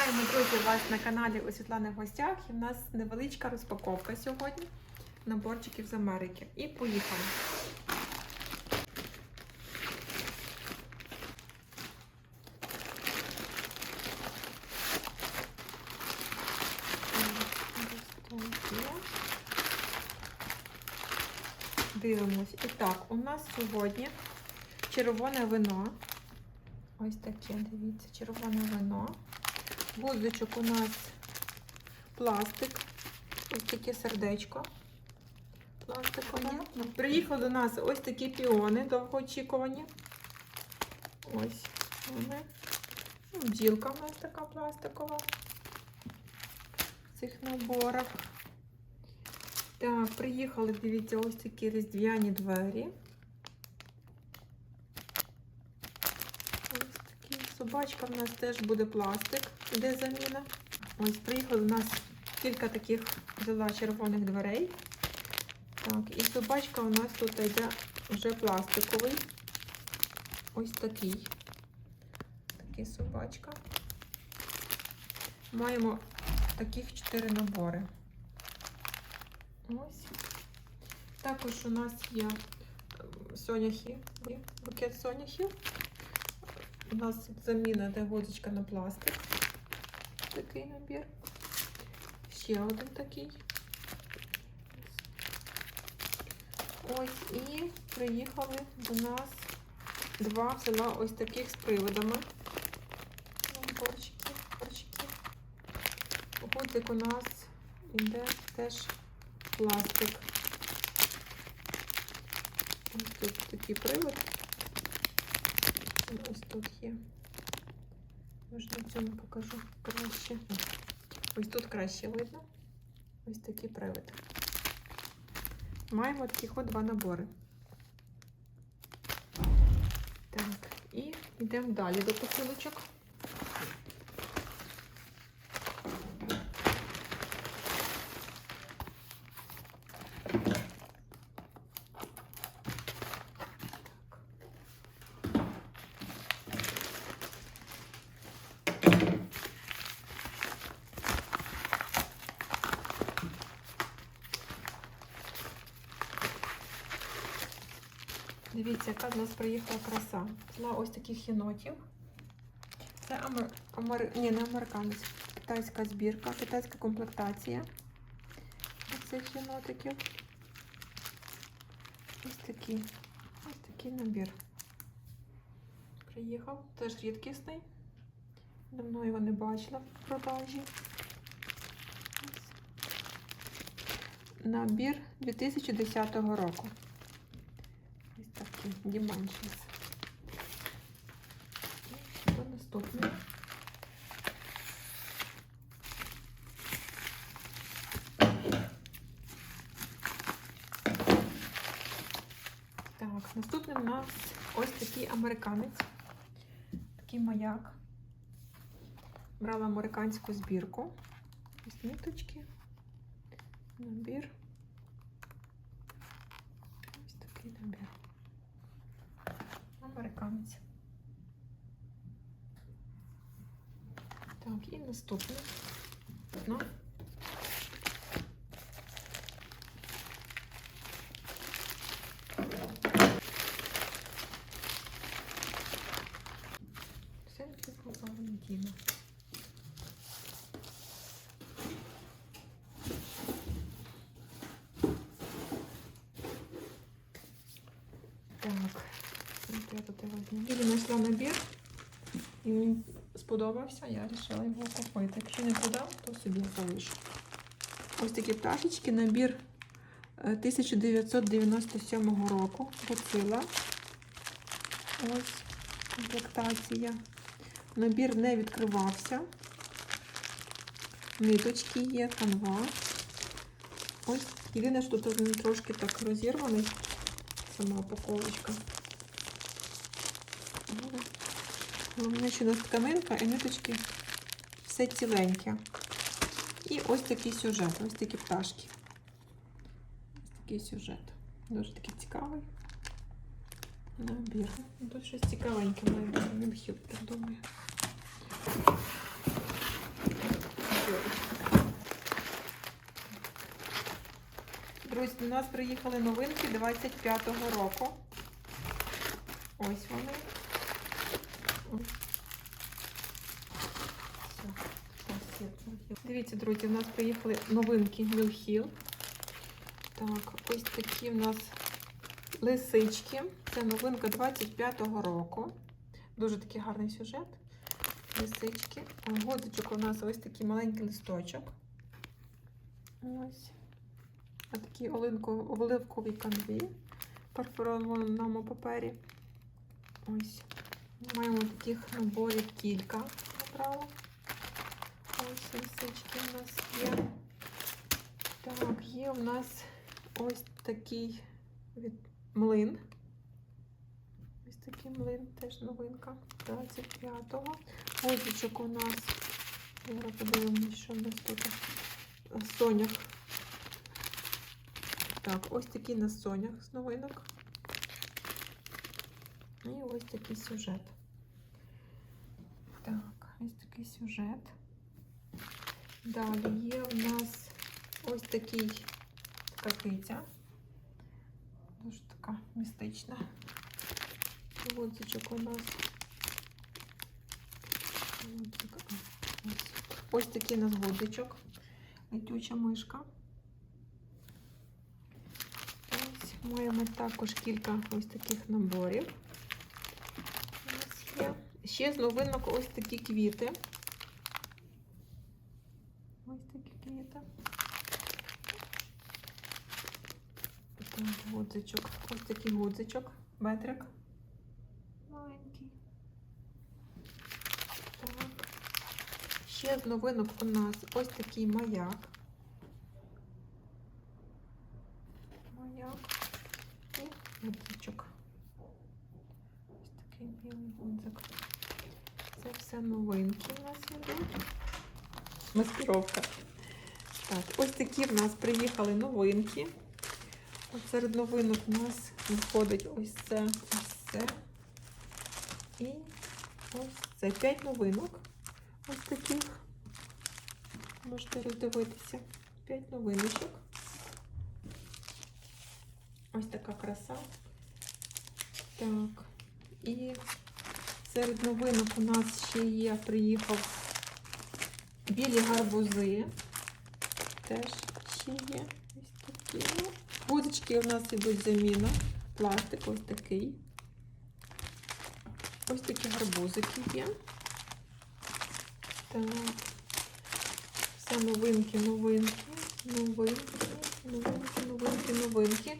Вітаємо, друзі, вас на каналі у Світлани в гостях. І в нас невеличка розпаковка сьогодні. Наборчиків з Америки. І поїхали. Дивимось. І так, у нас сьогодні червоне вино. Ось таке, дивіться, червоне вино. Гудзичок у нас пластик. Ось таке сердечко. Пластикове. Приїхали до нас ось такі піони довгоочікувані. Ось вони. Ну, Бджілка у нас така пластикова. В цих наборах. Так, приїхали, дивіться, ось такі різдвяні двері. Ось такі. Собачка в нас теж буде пластик, іде заміна. Ось приїхали у нас кілька таких взяла червоних дверей. Так, і собачка у нас тут йде вже пластиковий. Ось такий. Такий собачка. Маємо таких чотири набори. Ось. Також у нас є е, соняхи, букет соняхів. У нас заміна де гудзичка на пластик. Такий набір. Ще один такий. Ось і приїхали до нас два взяла ось таких з приводами. Наборчики, наборчики. Гудзик у нас іде теж пластик. Ось тут такий привод. Ось тут є. Може на цьому покажу краще. Ось тут краще видно. Ось такий привид. Маємо таких от два набори. Так, і йдемо далі до посилочок. Дивіться, яка в нас приїхала краса. Взяла ось таких єнотів. Це амер... Амер... Ні, не американець. Китайська збірка, китайська комплектація цих єнотиків. Ось такий. Ось такий набір. Приїхав. Теж рідкісний. Давно його не бачила в продажі. Ось. Набір 2010 року. Dimensions. Що наступне? Так, наступним у нас ось такий американець. Такий маяк. Брала американську збірку. Ось ниточки. Набір. Ось такий набір. Американець. Так, і наступне. Ну. Все Валентина. Так, тут його знайду. Я знайшла набір, і мені сподобався, я вирішила його купити. Якщо не подам, то собі залишу. Ось такі пташечки, набір е, 1997 року. Гоцила. Ось комплектація. Набір не відкривався. Ниточки є, канва. Ось єдине, що тут трошки так розірваний. Сама упаковочка. Головне, що у нас тканинка і ниточки все ціленьке. І ось такий сюжет, ось такі пташки. Ось такий сюжет. Дуже такий цікавий. Набір. Ну, тут щось цікавеньке має бути. Він хіл придумає. Друзі, до нас приїхали новинки 25-го року. Ось вони. Дивіться, друзі, у нас приїхали новинки Мілхіл. Так, ось такі в нас лисички. Це новинка 25-го року. Дуже такий гарний сюжет. Лисички. Годичок у нас ось такий маленький листочок. Ось. А оливковий, оливковий канві в перфорованому папері. Ось. Маємо таких наборів кілька набрала. Ось лисички у нас є. Так, є у нас ось такий від млин. Ось такий млин, теж новинка 25-го. Гузичок у нас. Зараз подивимось, що у нас тут. Сонях. Так, ось такий на сонях з новинок. І ось такий сюжет. Так, ось такий сюжет. Далі є в нас ось такий така киця. Дуже така містична. Водичок у нас. Ось. Такий у нас годичок. Летюча мишка. Ось маємо також кілька ось таких наборів. Ще з новинок ось такі квіти. Ось такі квіти. Так, гудзичок. Ось такий гудзичок. Метрик. Маленький. Так. Ще з новинок у нас ось такий маяк. Маяк і гудзичок. Ось такий білий гудзик. Це все новинки у нас йдуть. Маскировка. Так, ось такі в нас приїхали новинки. От серед новинок у нас виходить ось це, ось це. І ось це. П'ять новинок. Ось таких. Можете роздивитися. П'ять новиночок. Ось така краса. Так. І серед новинок у нас ще є, приїхав білі гарбузи. Теж ще є. Ось такі. Будочки у нас ідуть заміна. Пластик ось такий. Ось такі гарбузики є. Так. Все новинки, новинки, новинки, новинки, новинки, новинки.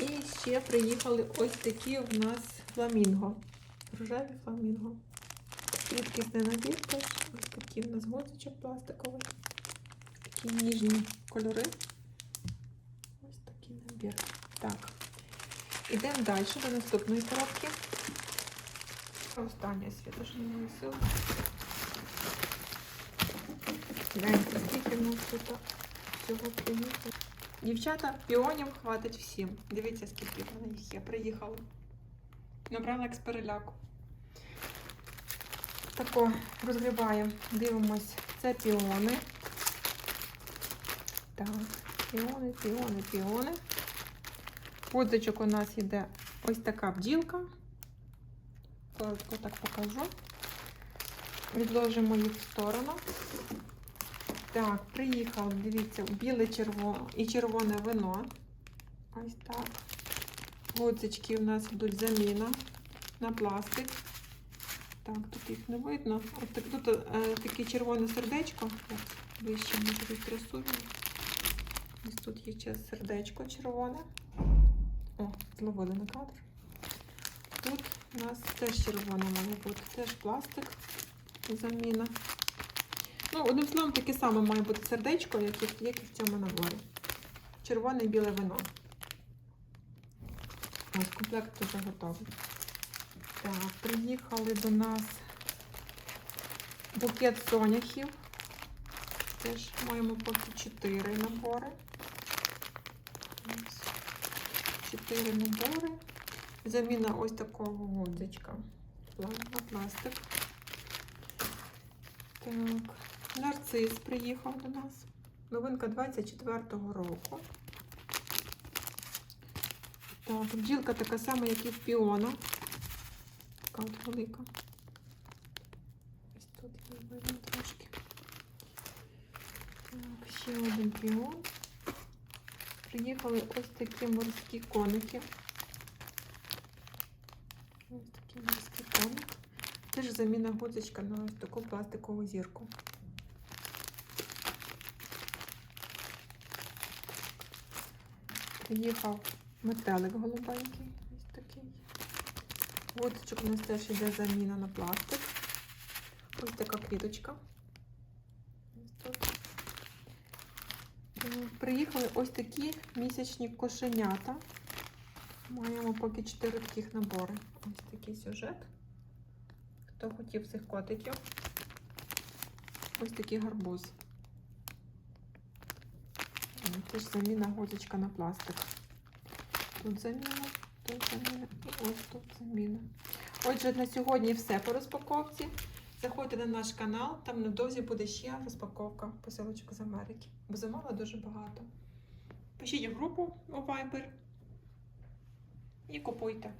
І ще приїхали ось такі в нас фламінго. Рожеві фламінго. Рідкісний набір. Ось такий в нас гозичок пластиковий. Такі ніжні кольори. Ось такий набір. Так. Ідемо далі до наступної коробки. Остання світошневої сили. Гляньте, скільки в нас тут всього приїхало. Дівчата, піонів хватить всім. Дивіться, скільки в їх є. Приїхали. Набрала як з переляку. Тако розгрібаємо, дивимось. Це піони. Так, піони, піони, піони. Подзичок у нас йде ось така бджілка. Коротко так покажу. Відложимо їх в сторону. Так, приїхав, дивіться, біле червоне і червоне вино. Ось так. Гудзички у нас йдуть заміна на пластик. Так, тут їх не видно. От тут е, таке червоне сердечко. От, вище може бути рисую. Ось тут є ще сердечко червоне. О, зловили на кадр. Тут у нас теж червоне має бути, теж пластик, заміна. Ну, одним словом, таке саме має бути сердечко, як і, як і в цьому наборі. Червоне і біле вино. Ось комплект вже готовий. Так, приїхали до нас букет соняхів. Теж маємо поки 4 набори. Ось. 4 набори. Заміна ось такого гудзичка. На пластик. Так, нарцис приїхав до нас. Новинка 24-го року. Так, бджілка така сама, як і в піона. Така от велика. Ось тут її видно трошки. Так, ще один піон. Приїхали ось такі морські коники. Ось такий морський коник. Теж заміна гудзичка на ось таку пластикову зірку. Приїхав метелик голубенький. Гудзичок у нас теж йде заміна на пластик. Ось така квіточка. Е, Приїхали ось такі місячні кошенята. Маємо поки 4 таких набори. Ось такий сюжет. Хто хотів цих котиків? Ось такий гарбуз. Теж заміна гозочка на пластик. Тут заміна, ось тут заміна. Отже, на сьогодні все по розпаковці. Заходьте на наш канал, там невдовзі буде ще розпаковка посилочок з Америки. Бо замовила дуже багато. Пишіть групу у Viber і купуйте.